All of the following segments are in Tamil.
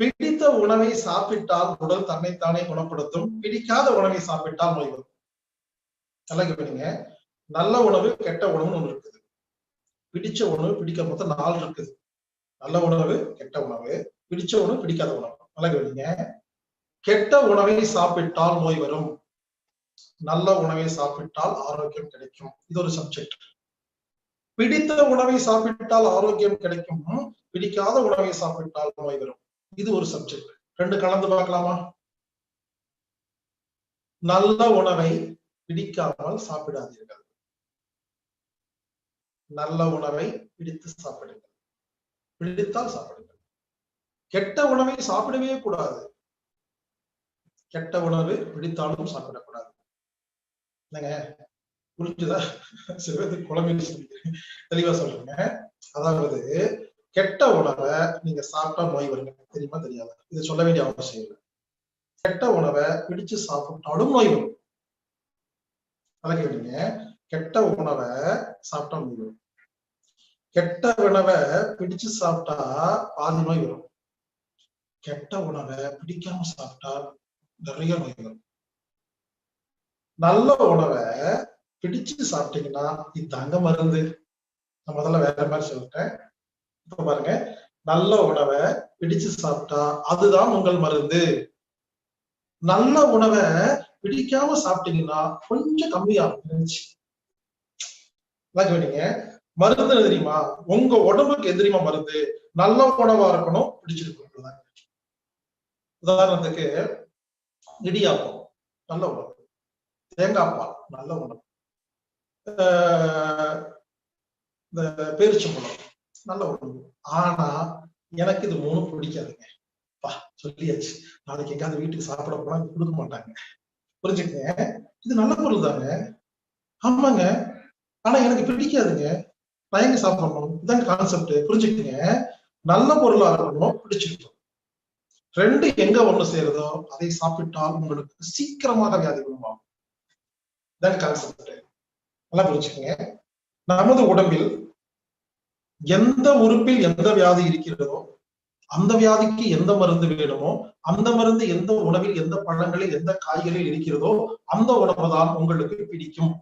பிடித்த உணவை சாப்பிட்டால் உடல் தன்னைத்தானே குணப்படுத்தும் பிடிக்காத உணவை சாப்பிட்டால் நோய் வரும் நல்லா கேட்பீங்க நல்ல உணவு கெட்ட உணவுன்னு ஒண்ணு இருக்குது. பிடிச்ச உணவு பிடிக்க மொத்தம் நாலு இருக்குது. நல்ல உணவு கெட்ட உணவு பிடிச்ச உணவு பிடிக்காத உணவு. நல்லா கேட்பீங்க கெட்ட உணவை சாப்பிட்டால் நோய் வரும். நல்ல உணவை சாப்பிட்டால் ஆரோக்கியம் கிடைக்கும். இது ஒரு சப்ஜெக்ட் பிடித்த உணவை சாப்பிட்டால் ஆரோக்கியம் கிடைக்கும். பிடிக்காத உணவை சாப்பிட்டால் நோய் வரும். இது ஒரு சப்ஜெக்ட் ரெண்டு கலந்து பார்க்கலாமா? நல்ல உணவை பிடிக்காமல் சாப்பிடாதீர்கள். நல்ல உணவை பிடித்து சாப்பிடுங்கள். பிடித்தால் சாப்பிடுங்கள். கெட்ட உணவை சாப்பிடவே கூடாது. கெட்ட உணவு பிடித்தாலும் சாப்பிடக்கூடாது. என்னங்க? புரிஞ்சுதா? சில பேருக்கு குழம்பு தெளிவா சொல்றேங்க. அதாவது கெட்ட உணவை நீங்க சாப்பிட்டா நோய் வருங்க. தெரியுமா தெரியாது? இது சொல்ல வேண்டிய அவசியம் இல்லை. கெட்ட உணவை பிடிச்சு சாப்பிட்டாலும் நோய் வரும். அதை கேட்டீங்க கெட்ட உணவை சாப்பிட்டா நோய் வரும். கெட்ட உணவை பிடிச்சு சாப்பிட்டா பாதி நோய் வரும். கெட்ட உணவை பிடிக்காம சாப்பிட்டா நிறைய நோய் வரும். நல்ல உணவை பிடிச்சு சாப்பிட்டீங்கன்னா இது தங்க மருந்து. நான் முதல்ல வேற மாதிரி சொல்லிட்டேன். இப்ப பாருங்க. நல்ல உணவை பிடிச்சு சாப்பிட்டா அதுதான் உங்கள் மருந்து. நல்ல உணவை பிடிக்காம சாப்பிட்டீங்கன்னா கொஞ்சம் கம்மியாகும். இருந்துச்சு மருந்து தெரியுமா? உங்க உடம்புக்கு எதிரியுமா மருந்து? நல்ல உணவா இருக்கணும் பிடிச்சிருக்கணும் உதாரணத்துக்கு இடியாப்பம் நல்ல உணவு. தேங்காய் பால் நல்ல உணவு. இந்த பேரிச்சம்பழம். நல்ல உணவு ஆனா எனக்கு இது மூணும் பிடிக்காதுங்க. பா சொல்லியாச்சு. நாளைக்கு எங்காவது வீட்டுக்கு சாப்பிட போனா கொடுக்க மாட்டாங்க. புரிஞ்சுக்கங்க? இது நல்ல பொருள் தாங்க. ஆமாங்க. ஆனா எனக்கு பிடிக்காதுங்க. நான் எங்க சாப்பிடணும்? இதாங்க கான்செப்ட் புரிஞ்சுக்கங்க. நல்ல பொருளா இருக்கணும் பிடிச்சிருக்கணும். ரெண்டு எங்க ஒண்ணு சேருதோ அதை சாப்பிட்டால் உங்களுக்கு சீக்கிரமாக வியாதி குணமாகும். இதாங்க கான்செப்ட் நல்லா புரிஞ்சுக்கங்க. நமது உடம்பில் எந்த உறுப்பில் எந்த வியாதி இருக்கிறதோ அந்த வியாதிக்கு எந்த மருந்து வேணுமோ அந்த மருந்து எந்த உணவில் எந்த பழங்களில் எந்த காய்களில் இருக்கிறதோ அந்த உணவு தான் உங்களுக்கு பிடிக்கும்.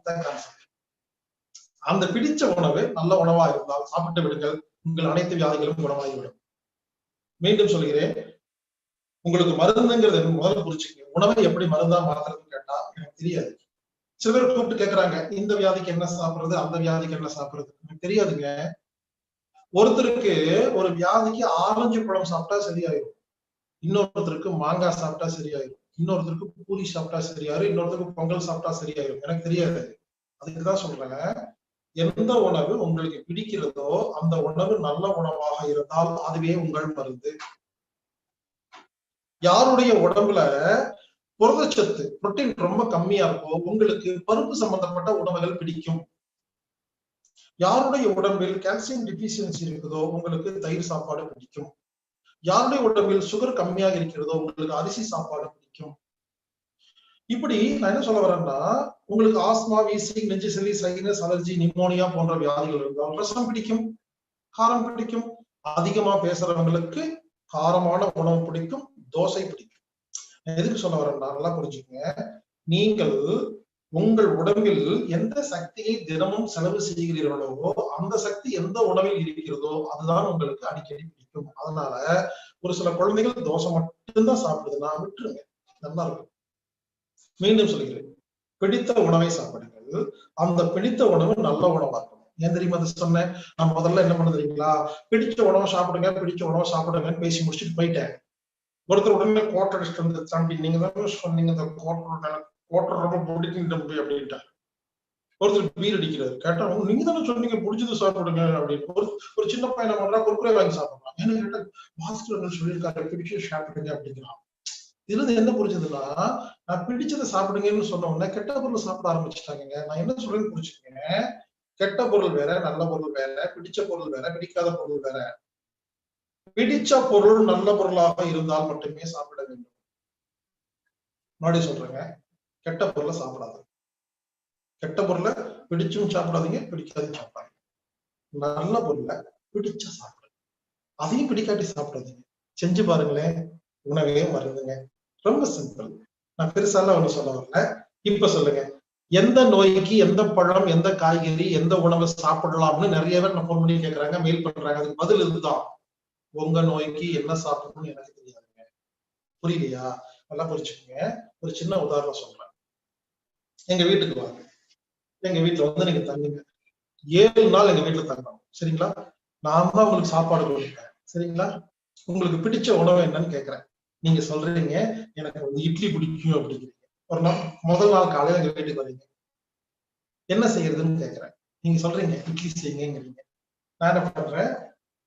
அந்த பிடிச்ச உணவு நல்ல உணவா இருந்தால் சாப்பிட்டு விடுங்கள். உங்கள் அனைத்து வியாதிகளும் குணமாகிவிடும் மீண்டும் சொல்கிறேன். உங்களுக்கு மருந்துங்கிறது முதல்ல புரிச்சுக்கங்க உணவை எப்படி மருந்தா மாத்துறதுன்னு கேட்டா எனக்கு தெரியாது. சில பேர் கூப்பிட்டு கேட்கறாங்க இந்த வியாதிக்கு என்ன சாப்பிடுறது அந்த வியாதிக்கு என்ன சாப்பிடுறது? எனக்கு தெரியாதுங்க. ஒருத்தருக்கு ஒரு வியாதிக்கு ஆரஞ்சு பழம் சாப்பிட்டா சரியாயிரும். இன்னொருத்தருக்கு மாங்காய் சாப்பிட்டா சரியாயிரும். இன்னொருத்தருக்கு பூரி சாப்பிட்டா சரியாயிரும். இன்னொருத்தருக்கு பொங்கல் சாப்பிட்டா சரியாயிரும். எனக்கு தெரியாது. அதுக்குதான் சொல்றேன். எந்த உணவு உங்களுக்கு பிடிக்கிறதோ அந்த உணவு நல்ல உணவாக இருந்தால் அதுவே உங்கள் மருந்து. யாருடைய உடம்புல புரதச்சத்து புரோட்டீன் ரொம்ப கம்மியா இருக்கோ உங்களுக்கு பருப்பு சம்பந்தப்பட்ட உணவுகள் பிடிக்கும். யாருடைய உடம்பில் கால்சியம் டிபிஷியன்சி இருக்குதோ உங்களுக்கு தயிர் சாப்பாடு பிடிக்கும். யாருடைய உடம்பில் சுகர் கம்மியாக இருக்கிறதோ உங்களுக்கு அரிசி சாப்பாடு பிடிக்கும். இப்படி நான் என்ன சொல்ல வரேன்னா உங்களுக்கு ஆஸ்மா வீசிங் நெஞ்சு சளி சைனஸ் அலர்ஜி நிமோனியா போன்ற வியாதிகள் இருந்தால் ரசம் பிடிக்கும் காரம் பிடிக்கும். அதிகமா பேசுறவங்களுக்கு காரமான உணவு பிடிக்கும் தோசை பிடிக்கும். எதுக்கு சொல்ல வரேன்னா நல்லா புரிஞ்சுக்கங்க. நீங்கள் உங்கள் உடம்பில் எந்த சக்தியை தினமும் செலவு செய்கிறீர்களோ அந்த சக்தி எந்த உணவில் இருக்கிறதோ அதுதான் உங்களுக்கு அடிக்கடி பிடிக்கும். அதனால ஒரு சில குழந்தைகள் தோசை மட்டும்தான் சாப்பிடுதுன்னா விட்டுருங்க. நல்லா இருக்கும். மீண்டும் சொல்கிறேன். பிடித்த உணவை சாப்பிடுங்கள். அந்த பிடித்த உணவு நல்ல உணவா இருக்கணும். ஏன் தெரியுமா சொன்னேன்? நான் முதல்ல என்ன பண்ண தெரியுங்களா? பிடிச்ச உணவை சாப்பிடுங்க பிடிச்ச உணவை சாப்பிடுங்கன்னு பேசி முடிச்சுட்டு போயிட்டேன். ஒருத்தர் உடனே கோட்டை அடிச்சுட்டு வந்து தம்பி நீங்க தான் சொன்னீங்க இந்த கோட்டை ஓட்டர் ரொம்ப பிடிக்கும் தம்பி அப்படின்ட்டார். ஒருத்தர் பீர் அடிக்கிறாரு. கேட்டா நீங்க தானே சொன்னீங்க பிடிச்சது சாப்பிடுங்க அப்படின்னு. ஒரு ஒரு சின்ன பையனை பண்றா குறுக்குறே வாங்கி சாப்பிடலாம். ஏன்னா கேட்டா பாஸ்கர் சொல்லியிருக்காரு பிடிச்சது சாப்பிடுங்க அப்படிங்கிறான். இதுல என்ன புரிஞ்சதுன்னா நான் பிடிச்சதை சாப்பிடுங்கன்னு சொன்ன உடனே கெட்ட பொருள் சாப்பிட ஆரம்பிச்சுட்டாங்க நான் என்ன சொல்றேன்னு புரிச்சுக்கங்க கெட்ட பொருள் வேற நல்ல பொருள் வேற பிடிச்ச பொருள் வேற பிடிக்காத பொருள் வேற. பிடிச்ச பொருள் நல்ல பொருளாக இருந்தால் மட்டுமே சாப்பிட வேண்டும். மறுபடியும் சொல்றேங்க. கெட்ட பொருளை சாப்பிடாது. கெட்ட பொருளை பிடிச்சும் சாப்பிடாதீங்க பிடிக்காதும் சாப்பிடாதீங்க. நல்ல பொருளை பிடிச்ச சாப்பிடுங்க. அதையும் பிடிக்காட்டி சாப்பிடாதீங்க. செஞ்சு பாருங்களேன் உணவே மருந்துங்க ரொம்ப சிம்பிள் நான் பெருசாலாம் ஒண்ணு சொல்ல வரல. இப்ப சொல்லுங்க. எந்த நோய்க்கு எந்த பழம் எந்த காய்கறி எந்த உணவு சாப்பிடலாம்னு நிறைய பேர் நான் போன் பண்ணி கேட்கறாங்க மெயில் பண்றாங்க. அதுக்கு பதில் இதுதான். உங்க நோய்க்கு என்ன சாப்பிடணும்னு எனக்கு தெரியாதுங்க. புரியலையா? நல்லா புரிச்சுக்கோங்க ஒரு சின்ன உதாரணம் சொல்றேன். எங்க வீட்டுக்கு வாங்க. எங்க வீட்டுல வந்து நீங்க தங்குங்க. ஏழு நாள் எங்க வீட்டுல தங்கணும். சரிங்களா? நான் தான் உங்களுக்கு சாப்பாடு கொடுக்குறேன் சரிங்களா? உங்களுக்கு பிடிச்ச உணவு என்னன்னு கேக்குறேன். நீங்க சொல்றீங்க எனக்கு வந்து இட்லி பிடிக்கும் அப்படிங்கிறீங்க. ஒரு நாள் முதல் நாள் காலையில எங்க வீட்டுக்கு வரீங்க என்ன செய்யறதுன்னு கேக்குறேன். நீங்க சொல்றீங்க இட்லி செய்யுங்கிறீங்க நான் என்ன பண்றேன்?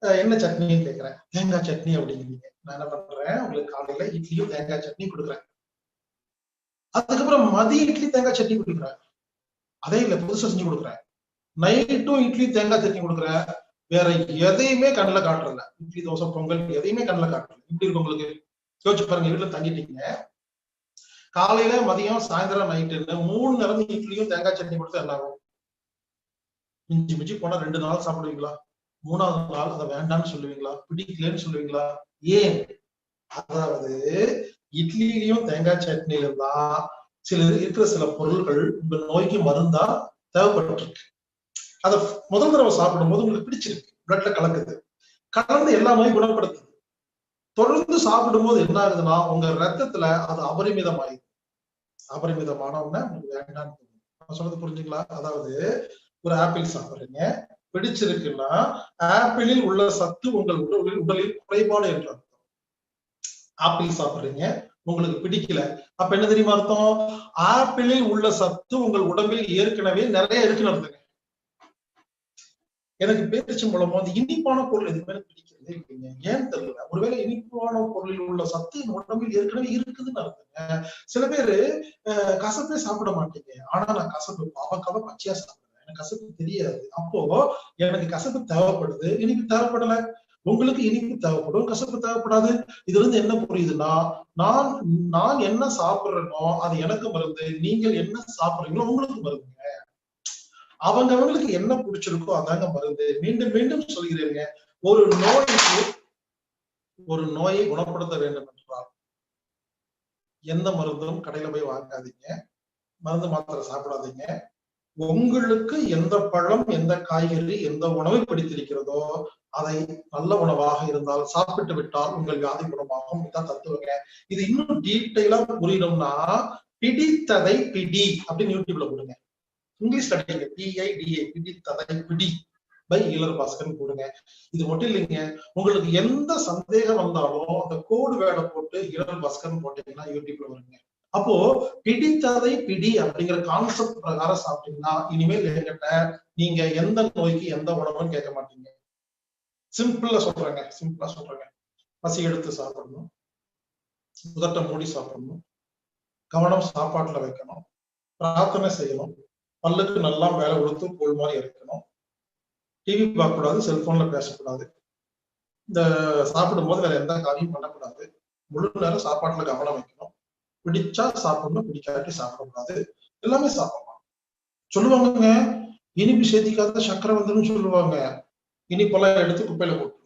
என்ன சட்னின்னு கேக்குறேன். தேங்காய் சட்னி அப்படிங்கிறீங்க. நான் என்ன பண்றேன்? உங்களுக்கு காலையில இட்லியும் தேங்காய் சட்னி கொடுக்குறேன். அதுக்கப்புறம் மதிய இட்லி தேங்காய் சட்னி கொடுக்குறேன். அதே இல்ல புதுசா செஞ்சு கொடுக்குற நைட்டும் இட்லி தேங்காய் சட்னி கொடுக்குற வேற எதையுமே கண்ணுல காட்டுறல இட்லி தோசை பொங்கல் எதையுமே கண்ணில் காட்டுறல இப்படி இருக்கு உங்களுக்கு. யோசிச்சு பாருங்க வீட்டுல தங்கிட்டீங்க. காலையில மதியம் சாயந்தரம் நைட்டுன்னு மூணு நேரம் இட்லியும் தேங்காய் சட்னி கொடுத்தா என்ன ஆகும்? மிஞ்சி மிஞ்சி போனா ரெண்டு நாள் சாப்பிடுவீங்களா? மூணாவது நாள் அதை வேண்டாம்னு சொல்லுவீங்களா? பிடிக்கலன்னு சொல்லுவீங்களா? ஏன்? அதாவது இட்லியிலையும் தேங்காய் சட்னிலும் தான் சில இருக்கிற சில பொருட்கள் உங்க நோய்க்கு மருந்தா தேவைப்பட்டிருக்கு. அதை முதல் தடவை சாப்பிடும்போது உங்களுக்கு பிடிச்சிருக்கு. பிளட்ல கலக்குது. கலந்து எல்லா நோயும் குணப்படுத்துது. தொடர்ந்து சாப்பிடும்போது என்ன ஆகுதுன்னா உங்க ரத்தத்துல அது அபரிமிதமாயிடுது அபரிமிதமானவன உங்களுக்கு வேண்டாம்னு நான் சொல்றது புரிஞ்சுங்களா? அதாவது ஒரு ஆப்பிள் சாப்பிடுறீங்க. பிடிச்சிருக்குன்னா ஆப்பிளில் உள்ள சத்து உங்கள் உடலில் உடலில் குறைபாடு என்றார் ஆப்பிள் சாப்பிடுறீங்க உங்களுக்கு பிடிக்கல. அப்ப என்ன தெரியுமா அர்த்தம்? ஆப்பிளில் உள்ள சத்து உங்கள் உடம்பில் ஏற்கனவே நிறைய இருக்குன்னு அர்த்தங்க. எனக்கு பேரிச்சம்பழம் வந்து இனிப்பான பொருள் எதுவுமே பிடிக்கிறது இல்லைங்க. ஏன் தெரியல? ஒருவேளை இனிப்பான பொருளில் உள்ள சத்து என் உடம்பில் ஏற்கனவே இருக்குதுன்னு அர்த்தங்க. சில பேரு அஹ், கசப்பே சாப்பிட மாட்டீங்க. ஆனா நான் கசப்பு பாவக்காவ பச்சையா சாப்பிடுவேன் எனக்கு கசப்பு தெரியாது. அப்போ எனக்கு கசப்பு தேவைப்படுது. இனிப்பு தேவைப்படல. உங்களுக்கு இனிப்பு தேவைப்படும் கசப்பு தேவைப்படாது. இதுல இருந்து என்ன புரியுதுன்னா நான் நான் என்ன சாப்பிடுறேனோ அது எனக்கு மருந்து நீங்கள் என்ன சாப்பிடுறீங்களோ உங்களுக்கு மருந்துங்க. அவங்க அவங்களுக்கு என்ன பிடிச்சிருக்கோ அதாங்க மருந்து. மீண்டும் மீண்டும் சொல்கிறேங்க. ஒரு நோய்க்கு ஒரு நோயை குணப்படுத்த வேண்டும் என்றால் எந்த மருந்தும் கடையில போய் வாங்காதீங்க. மருந்து மாத்திரை சாப்பிடாதீங்க. உங்களுக்கு எந்த பழம் எந்த காய்கறி எந்த உணவை பிடித்திருக்கிறதோ அதை நல்ல உணவாக இருந்தால் சாப்பிட்டு விட்டால் உங்கள் வியாதி குணமாகும். இதான் தத்துவங்க. இது இன்னும் டீட்டெயிலா புரியணும்னா பிடித்ததை பிடி அப்படின்னு யூடியூப்ல கொடுங்க இங்கிலீஷ் கிடைக்குங்க பிஐடிஏ பிடித்ததை பிடி பை ஈலர் பாஸ்கர் போடுங்க. இது மட்டும் இல்லைங்க. உங்களுக்கு எந்த சந்தேகம் வந்தாலும் அந்த கோடு வேலை போட்டு ஈலர் பாஸ்கர் போட்டீங்கன்னா யூடியூப்ல வருங்க. அப்போ பிடித்ததை பிடி அப்படிங்கிற கான்செப்ட் பிரகாரம் சாப்பிட்டீங்கன்னா இனிமேல் என்கிட்ட நீங்க எந்த நோய்க்கு எந்த உணவுன்னு கேட்க மாட்டீங்க. சிம்பிளா சொல்றேங்க சிம்பிளா சொல்றேங்க. பசி எடுத்து சாப்பிடணும். முதட்ட மூடி சாப்பிடணும். கவனம் சாப்பாட்டுல வைக்கணும். பிரார்த்தனை செய்யணும். பல்லுக்கு நல்லா வேலை கொடுத்து கோல் மாதிரி இருக்கணும் டிவி பார்க்கக்கூடாது செல்போன்ல பேசக்கூடாது. இந்த சாப்பிடும் போது வேற எந்த காரியம் பண்ணக்கூடாது. முழு நேரம் சாப்பாட்டுல கவனம் வைக்கணும். பிடிச்சா சாப்பிடணும் பிடிக்காட்டி சாப்பிடக்கூடாது. எல்லாமே சாப்பிடலாம். சொல்லுவாங்க இனிப்பு சேர்த்திக்காத சக்கரை வந்துடும் சொல்லுவாங்க. இனிப்பெல்லாம் எடுத்து குப்பையில போட்டுருங்க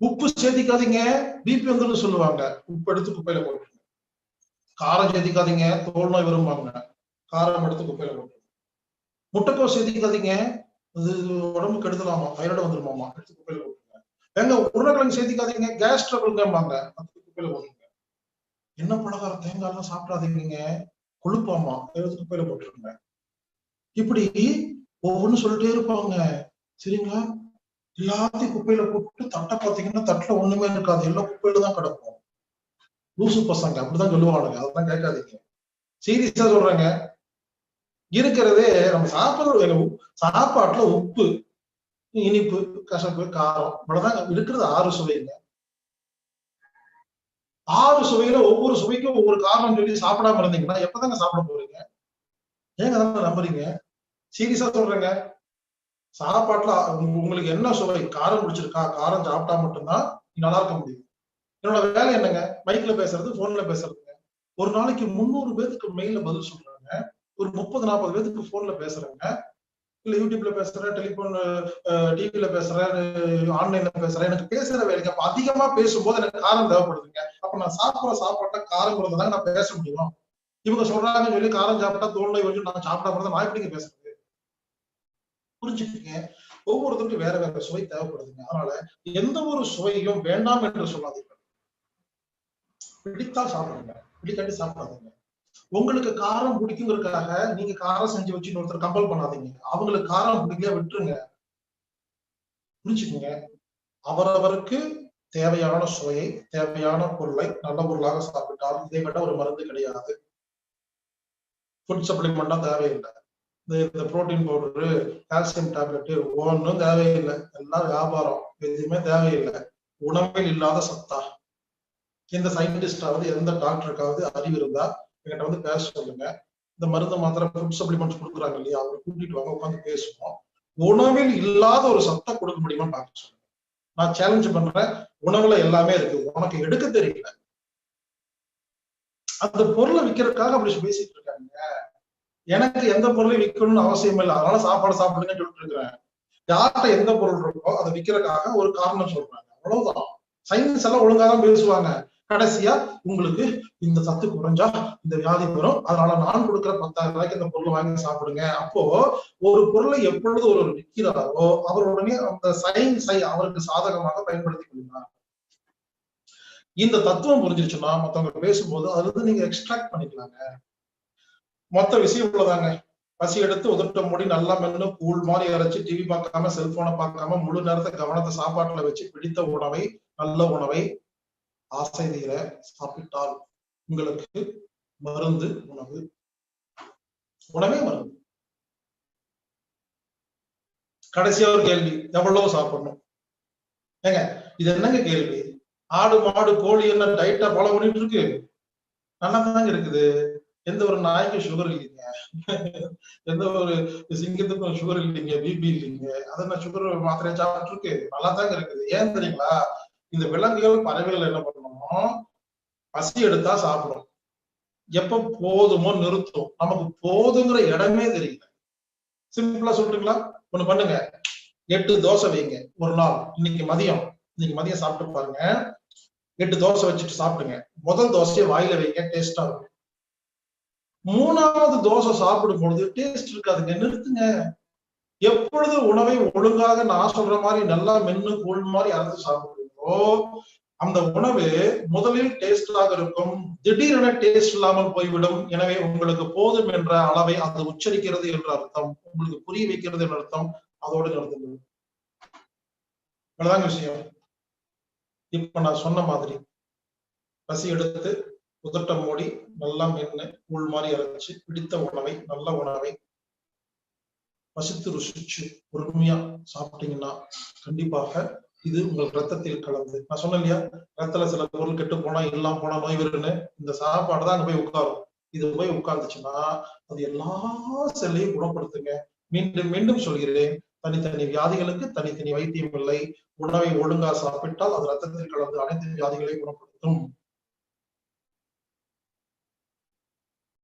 உப்பு சேர்த்திக்காதீங்க பிபி வந்துடும் சொல்லுவாங்க. உப்பு எடுத்து குப்பையில போட்டுருங்க காரம் சேர்த்திக்காதீங்க தோல் நோய் வரும்பாங்க. காரம் எடுத்து குப்பையில போட்டுருங்க முட்டைக்கோஸ் சேர்த்திக்காதீங்க அது உடம்பு கெடுதலாமா? தைராய்டு வந்துருமாமா? எடுத்து குப்பையில போட்டுருங்க எங்க உருளைக்கிழங்கு சேர்த்திக்காதீங்க கேஸ் ட்ரபிள்ங்கம்பாங்க. குப்பையில போட்டுருங்க என்ன பலகாரம் தேங்காய் எல்லாம் சாப்பிடாதீங்க. கொழுப்பாமா? எடுத்து குப்பையில போட்டுருங்க இப்படி ஒவ்வொன்னு சொல்லிட்டே இருப்பாங்க. சரிங்களா? எல்லாத்தையும் குப்பையில போட்டு தட்டை பார்த்தீங்கன்னா தட்டுல ஒண்ணுமே இருக்காது. எல்லாம் குப்பையில தான் கிடக்கும். லூசு பசங்க அப்படிதான் சொல்லுவானுங்க. அதெல்லாம் கேட்காதீங்க. சீரியஸா சொல்றேங்க. இருக்கிறதே நம்ம சாப்பிடுற சாப்பாட்டுல உப்பு இனிப்பு கசப்பு காரம். இவ்வளவுதான். இருக்கிறது ஆறு சுவைங்க. ஆறு சுவையில ஒவ்வொரு சுவைக்கும் ஒவ்வொரு காரணம் சொல்லி சாப்பிடாம இருந்தீங்கன்னா எப்பதாங்க சாப்பிட போறீங்க? ஏங்க அதெல்லாம் நம்புறீங்க? சீரியஸா சொல்றேங்க. சாப்பாட்டுல உங்களுக்கு என்ன சுவை? காரம் பிடிச்சிருக்கா? காரம் சாப்பிட்டா மட்டும்தான் நல்லா இருக்க முடியும். என்னோட வேலை என்னங்க? மைக்ல பேசுறது போன்ல பேசுறதுங்க. ஒரு நாளைக்கு முந்நூறு பேருக்கு மெயில பதில் சொல்றாங்க. ஒரு முப்பது நாற்பது பேருக்கு போன்ல பேசுறேங்க. இல்ல யூடியூப்ல பேசுறேன் டெலிபோன் டிவில பேசுறேன் ஆன்லைன்ல பேசுறேன் எனக்கு பேசுற வேலைக்கு அப்ப அதிகமா பேசும்போது எனக்கு காரம் தேவைப்படுதுங்க. அப்ப நான் சாப்பிடுற சாப்பாட்டை காரம் கொடுத்தாங்க நான் பேச முடியும். இவங்க சொல்றாங்கன்னு சொல்லி காரம் சாப்பிட்டா தோல்லை வச்சு நான் சாப்பிட போறத நான் எப்படிங்க பேசுறது? புரிஞ்சுக்கங்க. ஒவ்வொருத்தருக்கும் வேற வேற சுவை தேவைப்படுதுங்க. அதனால எந்த ஒரு சுவையும் வேண்டாம் என்று சொல்லாதீர்கள். பிடித்தால் சாப்பிடுங்க. பிடிக்காட்டி சாப்பிடாதீங்க. உங்களுக்கு காரம் பிடிக்குங்கிறதுக்காக நீங்க காரம் செஞ்சு வச்சு ஒருத்தர் கம்பல் பண்ணாதீங்க. அவங்களுக்கு காரம் பிடிக்கல விட்டுருங்க. புரிஞ்சுக்கோங்க? அவரவருக்கு தேவையான சுவையை தேவையான பொருளை நல்ல பொருளாக சாப்பிட்டால் இதை விட ஒரு மருந்து கிடையாது. ஃபுட் சப்ளிமெண்டா தேவையில்லை. இந்த இந்த புரோட்டீன் பவுடரு கால்சியம் டேப்லெட்டு ஒன்றும் தேவையில்லை. எல்லாம் வியாபாரம். எதுவுமே தேவையில்லை. உணவில் இல்லாத சத்தா. எந்த சயின்டிஸ்டாவது எந்த டாக்டருக்காவது அறிவு இருந்தா என்கிட்ட வந்து பேச சொல்லுங்க. இந்த மருந்து மாத்திரை ஃபுட் சப்ளிமெண்ட்ஸ் கொடுக்குறாங்க இல்லையா? அவங்க கூட்டிட்டு வாங்க உட்காந்து பேசுவோம். உணவில் இல்லாத ஒரு சத்தம் கொடுக்க முடியுமான்னு பார்க்க சொல்லுங்க. நான் சேலஞ்ச் பண்றேன். உணவுல எல்லாமே இருக்கு. உனக்கு எடுக்க தெரியல. அந்த பொருளை விற்கிறதுக்காக அப்படி பேசிட்டு இருக்காங்க. எனக்கு எந்த பொருளையும் விற்கணும்னு அவசியம் இல்லை. அதனால சாப்பாடு சாப்பிடுங்கன்னு சொல்லிட்டு இருக்கிறேன். யார்கிட்ட எந்த பொருள் இருக்கோ அதை விற்கிறதுக்காக ஒரு காரணம் சொல்றாங்க. அவ்வளவுதான். சயின்ஸ் எல்லாம் ஒழுங்காதான் பேசுவாங்க. கடைசியா உங்களுக்கு இந்த சத்து குறைஞ்சா இந்த வியாதி வரும். அதனால நான் கொடுக்குற பத்தாயிரம் ரூபாய்க்கு இந்த பொருளை வாங்கி சாப்பிடுங்க. அப்போ ஒரு பொருளை எப்பொழுது ஒரு விற்கிறாரோ அவர் உடனே அந்த சை அவருக்கு சாதகமாக பயன்படுத்திக் கொள்கிறார். இந்த தத்துவம் புரிஞ்சிருச்சுன்னா மத்தவங்க பேசும்போது அதுல இருந்து நீங்க எக்ஸ்ட்ராக்ட் பண்ணிக்கலாங்க. மொத்த விஷயம் உள்ளதாங்க பசி எடுத்து உதட்ட மூடி நல்லா மென்னு கூழ் மாதிரி அரைச்சு டிவி பார்க்காம செல்போனை பார்க்காம முழு நேரத்தை கவனத்தை சாப்பாட்டுல வச்சு பிடித்த உணவை நல்ல உணவை ஆசை நீரை சாப்பிட்டால் உங்களுக்கு மருந்து உணவு உணவே மருந்து. கடைசியா ஒரு கேள்வி எவ்வளவு சாப்பிடணும். ஏங்க இது என்னங்க கேள்வி? ஆடு மாடு கோழி என்ன டைட்டா ஃபாலோ பண்ணிட்டு இருக்கு? நல்லா தாங்க இருக்குது. எந்த ஒரு நாய்க்கும் சுகர் இல்லைங்க. எந்த ஒரு சிங்கத்துக்கும் சுகர் இல்லைங்க பிபி இல்லைங்க. அது என்ன சுகர் மாத்திரையா சாப்பிட்டு இருக்கு நல்லா தாங்க இருக்குது. ஏன் தெரியுங்களா? இந்த விலங்குகள் பறவைகள் என்ன பண்ணணும் பசி எடுத்தா சாப்பிடும் எப்ப போதுமோ நிறுத்தும். நமக்கு போதுங்கிற இடமே தெரியல. சிம்பிளா சொல்றீங்களா? ஒண்ணு பண்ணுங்க. எட்டு தோசை வைங்க. ஒரு நாள். இன்னைக்கு மதியம். இன்னைக்கு மதியம் சாப்பிட்டு பாருங்க. எட்டு தோசை வச்சுட்டு சாப்பிடுங்க. முதல் தோசையை வாயில வைங்க. டேஸ்டா இருக்கும். மூணாவது தோசை சாப்பிடும் பொழுது டேஸ்ட் இருக்காதுங்க. நிறுத்துங்க. எப்பொழுது உணவை ஒழுங்காக நான் சொல்ற மாதிரி நல்லா மென்னு கூழ் மாதிரி அரைச்சு சாப்பிடுறீங்களோ அந்த உணவு முதலில் டேஸ்டாக இருக்கும். திடீரென டேஸ்ட் இல்லாமல் போய்விடும். எனவே உங்களுக்கு போதும் என்ற அளவை அது உச்சரிக்கிறது என்ற அர்த்தம். உங்களுக்கு புரிய வைக்கிறது என்ற அர்த்தம். அதோடு நடந்தது. அவ்வளவுதாங்க விஷயம். இப்ப நான் சொன்ன மாதிரி பசி எடுத்து உதட்ட மூடி நல்லா மென்னு கூழ் மாதிரி அரைச்சு பிடித்த உணவை நல்ல உணவை பசித்து ருசிச்சு பொறுமையா சாப்பிட்டீங்கன்னா கண்டிப்பாக இது உங்கள் ரத்தத்தில் கலந்து. நான் சொன்னேன் இல்லையா? ரத்தத்துல சில பொருள் கெட்டு போனா எல்லாம் போனா நோய் வருன்னு இந்த சாப்பாடு தான் அங்க போய் உட்காரும். இது போய் உட்கார்ந்துச்சுன்னா அது எல்லா செல்லையும் குணப்படுத்துங்க. மீண்டும் மீண்டும் சொல்கிறேன். தனித்தனி வியாதிகளுக்கு தனித்தனி வைத்தியம் இல்லை. உணவை ஒழுங்கா சாப்பிட்டால் அது ரத்தத்தில் கலந்து அனைத்து வியாதிகளையும் குணப்படுத்தும்.